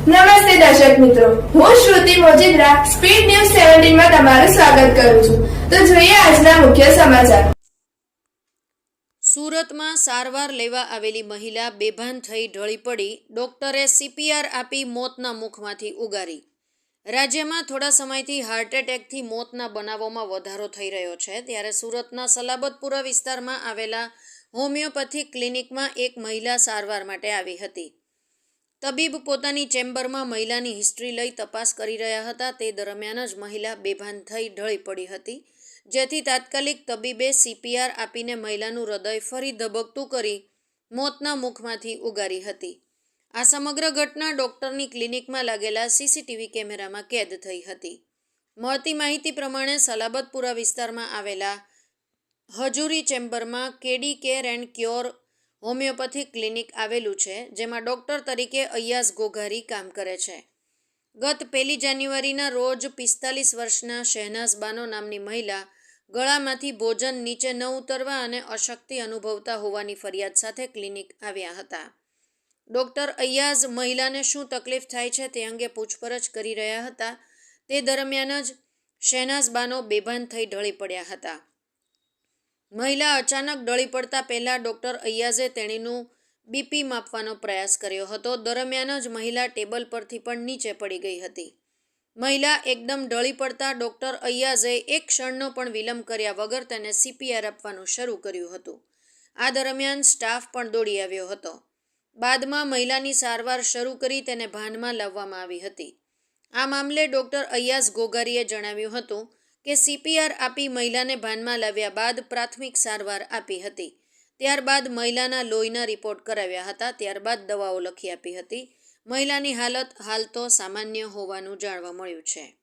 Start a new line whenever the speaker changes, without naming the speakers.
નમસ્તે દર્શક મિત્રો. હું શ્રુતિ મોજીદ્રા, સ્પીડ ન્યૂઝ સેવન્ટીનમાં તમારું સ્વાગત કરું છું. તો જોઈએ આજના મુખ્ય સમાચાર.
સુરતમાં સારવાર લેવા આવેલી મહિલા બેભાન થઈ ઢળી પડી, ડોક્ટરે સીપીઆર આપી મોતના મુખમાંથી ઉગારી. રાજ્યમાં થોડા સમયથી હાર્ટ એટેકથી મોતના બનાવોમાં વધારો થઈ રહ્યો છે. ત્યારે સુરતના સલાબતપુરા વિસ્તારમાં આવેલા હોમિયોપેથી ક્લિનિકમાં એક મહિલા સારવાર માટે આવી હતી. તબીબ પોતાની ચેમ્બરમાં મહિલાની હિસ્ટ્રી લઈ તપાસ કરી રહ્યા હતા. તે દરમિયાન જ મહિલા બેભાન થઈ ઢળી પડી હતી. જેથી તાત્કાલિક તબીબે સીપીઆર આપીને મહિલાનું હૃદય ફરી ધબકતું કરી મોતના મુખમાંથી ઉગારી હતી. આ સમગ્ર ઘટના ડોક્ટરની ક્લિનિકમાં લાગેલા સીસીટીવી કેમેરામાં કેદ થઈ હતી. મળતી માહિતી પ્રમાણે સલાબતપુરા વિસ્તારમાં આવેલા હજુરી ચેમ્બરમાં KD care and cure homeopathic clinic આવેલું છે, જેમાં ડૉક્ટર તરીકે અયાસ ગોઘારી કામ કરે છે. ગત પહેલી જાન્યુઆરીના રોજ પિસ્તાલીસ વર્ષના શહેનાઝબાનો નામની મહિલા ગળામાંથી ભોજન નીચે ન ઉતરવા અને અશક્તિ અનુભવતા હોવાની ફરિયાદ સાથે ક્લિનિક આવ્યા હતા. ડૉક્ટર અયાઝ મહિલાને શું તકલીફ થાય છે તે અંગે પૂછપરછ કરી રહ્યા હતા. તે દરમિયાન જ શહેનાઝબાનો બેભાન થઈ ઢળી પડ્યા હતા. મહિલા અચાનક ડળી પડતા પહેલાં ડૉક્ટર અય્યાઝે તેણીનું બીપી માપવાનો પ્રયાસ કર્યો હતો. દરમિયાન જ મહિલા ટેબલ પરથી પણ નીચે પડી ગઈ હતી. મહિલા એકદમ ઢળી પડતા ડૉક્ટર અય્યાઝે એક ક્ષણનો પણ વિલંબ કર્યા વગર તેને સીપીઆર આપવાનું શરૂ કર્યું હતું. આ દરમિયાન સ્ટાફ પણ દોડી આવ્યો હતો. બાદમાં મહિલાની સારવાર શરૂ કરી તેને ભાનમાં લાવવામાં આવી હતી. આ મામલે ડૉક્ટર અય્યાઝ ગોગારીએ જણાવ્યું હતું કે સીપીઆર આપી મહિલાને ભાનમાં લાવ્યા બાદ પ્રાથમિક સારવાર આપી હતી. ત્યારબાદ મહિલાના લોહીના રિપોર્ટ કરાવ્યા હતા. ત્યારબાદ દવાઓ લખી આપી હતી. મહિલાની હાલત હાલ તો સામાન્ય હોવાનું જાણવા મળ્યું છે.